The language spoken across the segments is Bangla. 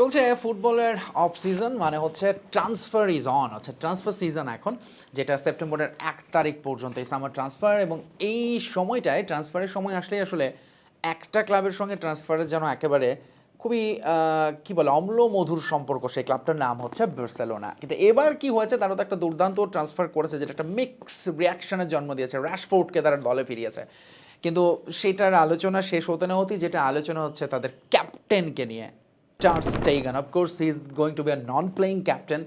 চলছে ফুটবলের অফ সিজন মানে হচ্ছে ট্রান্সফার ইজ অন হচ্ছে ট্রান্সফার সিজন এখন, যেটা সেপ্টেম্বরের এক তারিখ পর্যন্ত এই সামার ট্রান্সফার এবং এই সময়টায় ট্রান্সফারের সময় আসলেই আসলে একটা ক্লাবের সঙ্গে ট্রান্সফারের যেন একেবারে খুবই কি বলে অম্ল মধুর সম্পর্ক, সেই ক্লাবটার নাম হচ্ছে বার্সেলোনা। কিন্তু এবার কি হয়েছে, তারা তো একটা দুর্দান্ত ট্রান্সফার করেছে, যেটা একটা মিক্স রিয়াকশনের জন্ম দিয়েছে র্যাশফোর্ডকে তারা দলে ফিরিয়েছে। কিন্তু সেটার আলোচনা শেষ হতে না হতেই, যেটা আলোচনা হচ্ছে তাদের ক্যাপ্টেনকে নিয়ে। Charles Stegen of course he is going to be a non playing captain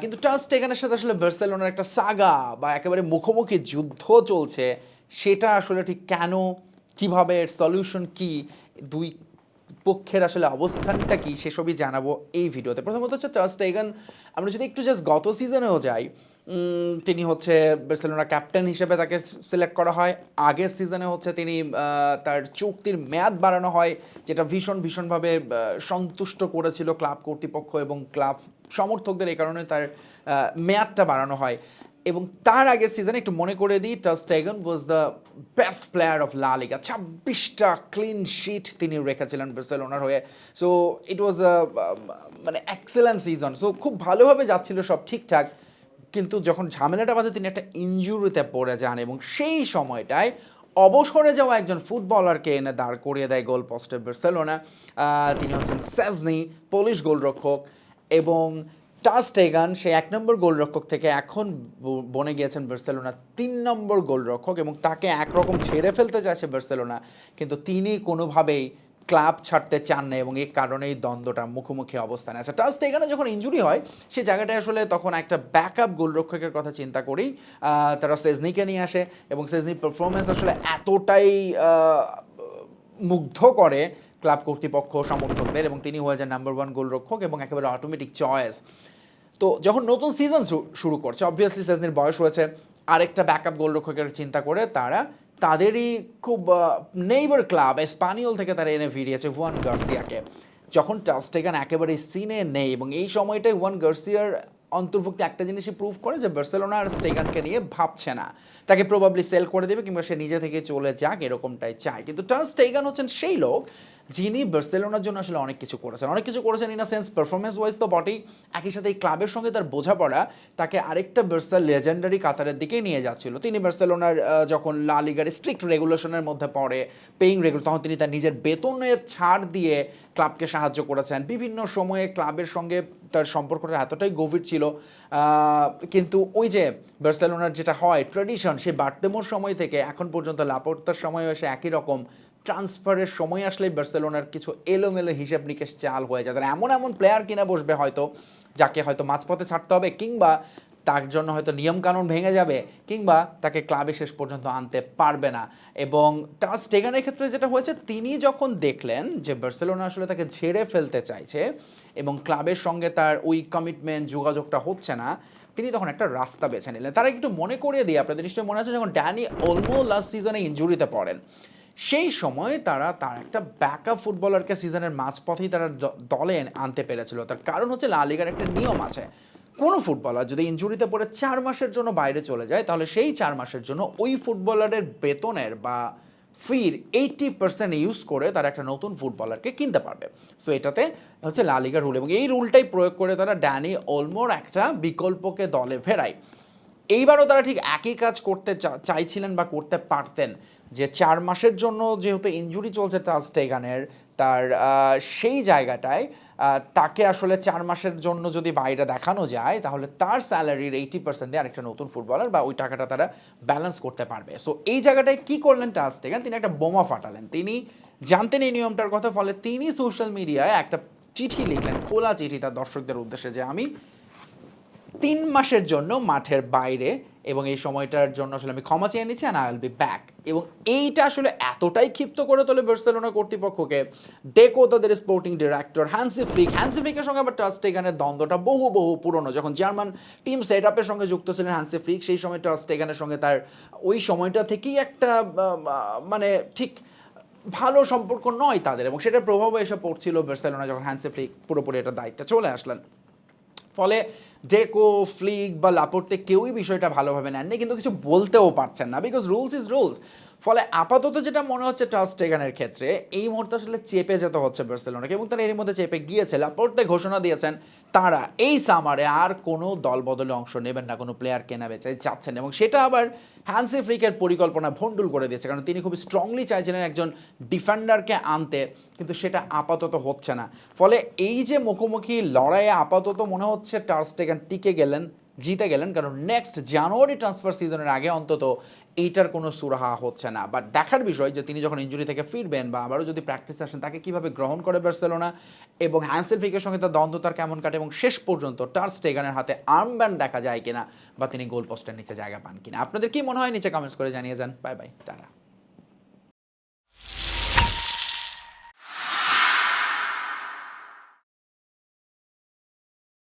কিন্তু চার্লস টেগানের সাথে আসলে বার্সেলোনার একটা সাগা বা একেবারে মুখোমুখি যুদ্ধ চলছে, সেটা আসলে ঠিক কেন? কীভাবে এর সলিউশন কি? দুই পক্ষের আসলে অবস্থানটা কি? সেসবই জানাব এই ভিডিওতে। প্রথমত হচ্ছে চার্লস টেগান আমরা যদি একটু জাস্ট গত সিজনেও যাই তিনি হচ্ছে বার্সেলোনা ক্যাপ্টেন হিসেবে তাকে সিলেক্ট করা হয়। আগের সিজনে হচ্ছে তিনি তার চুক্তির মেয়াদ বাড়ানো হয়, যেটা ভীষণ, ভীষণভাবে সন্তুষ্ট করেছিল ক্লাব কর্তৃপক্ষ এবং ক্লাব সমর্থকদের এই কারণে তার মেয়াদটা বাড়ানো হয়। এবং তার আগের সিজনে একটু মনে করে দিই ter Stegen was the best player of La Liga ছাব্বিশটা ক্লিন শিট তিনি রেখেছিলেন বার্সেলোনার হয়ে। সো ইট ওয়াজ মানে এক্সেলেন্ট সিজন সো খুব ভালোভাবে যাচ্ছিল সব ঠিকঠাক। কিন্তু যখন ঝামেলাটা বাদে তিনি একটা ইনজুরিতে পড়ে যান এবং সেই সময়টায় অবসরে যাওয়া একজন ফুটবলারকে এনে দাঁড় করিয়ে দেয় গোল পোস্টে বার্সেলোনা। তিনি হচ্ছেন সেজনি পোলিশ গোলরক্ষক এবং টাস টেগান সে এক নম্বর গোলরক্ষক থেকে এখন বনে গিয়েছেন বার্সেলোনা, তিন নম্বর গোলরক্ষক এবং তাকে একরকম ছেড়ে ফেলতে চাইছে বার্সেলোনা। কিন্তু তিনি কোনোভাবেই ক্লাব ছাড়তে চান না এবং এই কারণেই দ্বন্দ্বটা মুখোমুখি অবস্থানে আছে। টাস টেগানে যখন ইঞ্জুরি হয়, সে জায়গাটায় আসলে তখন একটা ব্যাকআপ গোলরক্ষকের কথা চিন্তা করেই তারা সেজনিকে নিয়ে আসে এবং সেজনির পারফরমেন্স আসলে এতটাই মুগ্ধ করে ক্লাব কর্তৃপক্ষ, সমর্থকদের এবং তিনি হয়ে যান নাম্বার ওয়ান গোলরক্ষক এবং একেবারে অটোমেটিক চয়েস তো যখন নতুন সিজন শুরু করছে অবভিয়াসলি সেজনির বয়স হয়েছে, আরেকটা ব্যাকআপ গোলরক্ষকের চিন্তা করে তারা তাদেরই খুব নেইবার ক্লাব স্পানিয়ল থেকে তারা এনে ফিরিয়েছে ওয়ান গার্সিয়াকে যখন টাস্টেগান একেবারে সিনে নেই এবং এই সময়টাই ওয়ান গার্সিয়ার অন্তর্ভুক্ত একটা জিনিসই প্রুভ করে যে বার্সেলোনা আর স্টেগানকে নিয়ে ভাবছে না। তাকে প্রবাবলি সেল করে দেবে কিংবা সে নিজে থেকে চলে যাক, এরকমটাই চায়। কিন্তু টার স্টেগান হচ্ছেন সেই লোক যিনি বার্সেলোনার জন্য আসলে অনেক কিছু করেছেন। অনেক কিছু করেছেন in a sense performance wise তো বটেই। একই সাথে এই ক্লাবের সঙ্গে তার বোঝাপড়া, তাকে আরেকটা বার্সার লেজেন্ডারি কাতারের দিকে নিয়ে যাচ্ছিল। তিনি বার্সেলোনার যখন লা লিগার স্ট্রিক্ট রেগুলেশনের মধ্যে পড়ে পেইং রেগুল তখন তিনি তার নিজের বেতনের ছাড় দিয়ে ক্লাবকে সাহায্য করেছেন। বিভিন্ন সময়ে ক্লাবের সঙ্গে তার সম্পর্কটা এতটাই গভীর ছিল কিন্তু ওই যে বার্সেলোনার যেটা হয় ট্রেডিশন সেই বার্তেমোর সময় থেকে এখন পর্যন্ত লাপোর্তার সময় এসে একই রকম ট্রান্সফারের সময় আসলে বার্সেলোনার কিছু এলোমেলো হিসেব নিকেশ চাল হয়ে যায়। তারা এমন এমন প্লেয়ার কিনে বসবে হয়তো, যাকে হয়তো মাঝপথে ছাড়তে হবে, কিংবা তার জন্য হয়তো নিয়মকানুন ভেঙে যাবে কিংবা তাকে ক্লাবে শেষ পর্যন্ত আনতে পারবে না। এবং টাস স্টেগানের ক্ষেত্রে যেটা হয়েছে, তিনি যখন দেখলেন যে বার্সেলোনা আসলে তাকে ঝেড়ে ফেলতে চাইছে এবং ক্লাবের সঙ্গে তার ওই কমিটমেন্ট যোগাযোগটা হচ্ছে না, তিনি তখন একটা রাস্তা বেছে নিলেন। তারা একটু মনে করিয়ে দিই, আপনাদের নিশ্চয়ই মনে আছে যখন ড্যানি অলমো লাস্ট সিজনে ইঞ্জুরিতে পড়েন, সেই সময় তারা তার একটা ব্যাকআপ ফুটবলারকে সিজনের মাঝপথেই তারা দলে আনতে পেরেছিল। তার কারণ হচ্ছে লা লিগার একটা নিয়ম আছে কোনো ফুটবলার যদি ইনজুরিতে পড়ে চার মাসের জন্য বাইরে চলে যায়, তাহলে সেই চার মাসের জন্য ওই ফুটবলারের বেতনের বা ফির এইটি পার্সেন্ট ইউজ করে তারা একটা নতুন ফুটবলারকে কিনতে পারবে। সো এটাতে হচ্ছে লা লিগার রুল এবং এই রুলটাই প্রয়োগ করে তারা ড্যানি অলমোর একটা বিকল্পকে দলে ফেরায়। এইবারও তারা ঠিক একই কাজ করতে চাইছিলেন বা করতে পারতেন, যে চার মাসের জন্য যেহেতু ইনজুরি চলছে টাস টেগানের তার সেই জায়গাটায় তাকে আসলে চার মাসের জন্য যদি বাইরে দেখানো যায়, তাহলে তার স্যালারির এইটি পার্সেন্টে আরেকটা নতুন ফুটবলার বা ওই টাকাটা তারা ব্যালেন্স করতে পারবে। সো এই জায়গাটায় কি করলেন টাস থেকে তিনি একটা বোমা ফাটালেন। তিনি জানতেন এই নিয়মটার কথা, ফলে তিনি সোশ্যাল মিডিয়ায় একটা চিঠি লিখলেন, খোলা চিঠি তার দর্শকদের উদ্দেশ্যে যে, আমি তিন মাসের জন্য মাঠের বাইরে এবং এই সময়টার জন্য আসলে আমি ক্ষমা চেয়ে নিচ্ছি আই উইল বি ব্যাক এবং এইটা আসলে এতটাই ক্ষিপ্ত করে তোলে বার্সেলোনা কর্তৃপক্ষকে। ডেকো তাদের sporting director Hansi Flick Hansi ফ্লিকের সঙ্গে আবার টাস্টেগানের দ্বন্দ্বটা বহু বহু পুরনো। যখন জার্মান টিম সেট আপের সঙ্গে যুক্ত ছিলেন হ্যান্সি ফ্লিক সেই সময় টাস্টেগানের সঙ্গে তার ওই সময়টা থেকেই একটা মানে ঠিক ভালো সম্পর্ক নয় তাদের এবং সেটার প্রভাবও এসে পড়ছিল বার্সেলোনা যখন হ্যান্সি ফ্লিক পুরোপুরি এটা দায়িত্বে চলে আসলেন। ফলে ডেকো ফ্লিক বা লাপোর্তে কেউই বিষয়টা ভালোভাবে নেননি, কিন্তু কিছু বলতেও পারছেন না। বিকজ রুলস ইজ রুলস ফলে আপাতত যেটা মনে হচ্ছে টাস টেগানের ক্ষেত্রে, এই মুহূর্তে আসলে চেপে যেতে হচ্ছে বার্সেলোনাকে এবং তারা এর মধ্যে চেপে গিয়েছে লাপোর্টে ঘোষণা দিয়েছেন, তারা এই সামারে আর কোনো দল বদলে অংশ নেবেন না, কোনো প্লেয়ার কেনা বেচে যাচ্ছেন এবং সেটা আবার হ্যান্সি ফ্রিকের পরিকল্পনা ভণ্ডুল করে দিয়েছে, কারণ তিনি খুব স্ট্রংলি চাইছিলেন একজন ডিফেন্ডারকে আনতে, কিন্তু সেটা আপাতত হচ্ছে না। ফলে এই যে মুখোমুখি লড়াইয়ে আপাতত মনে হচ্ছে টার্স টেগান টিকে গেলেন জিতে গেলেন, কারণ নেক্সট জানুয়ারি ট্রান্সফার সিজনের আগে অন্তত এইটার কোনো সুরাহা হচ্ছে না। বাট দেখার বিষয় যে, তিনি যখন ইঞ্জুরি থেকে ফিরবেন বা আবারও যদি প্র্যাকটিস আসেন, তাকে কীভাবে গ্রহণ করে বার্সেলোনা এবং হ্যান্সেল ফিকের সঙ্গে তার দ্বন্দ্ব তার কেমন কাটে এবং শেষ পর্যন্ত টার্স টেগানের হাতে আর্মব্যান্ড দেখা যায় কিনা বা তিনি গোল পোস্টের নিচে জায়গা পান কিনা? আপনাদের কি মনে হয়? নিচে কমেন্টস করে জানিয়ে যান। Bye bye tata.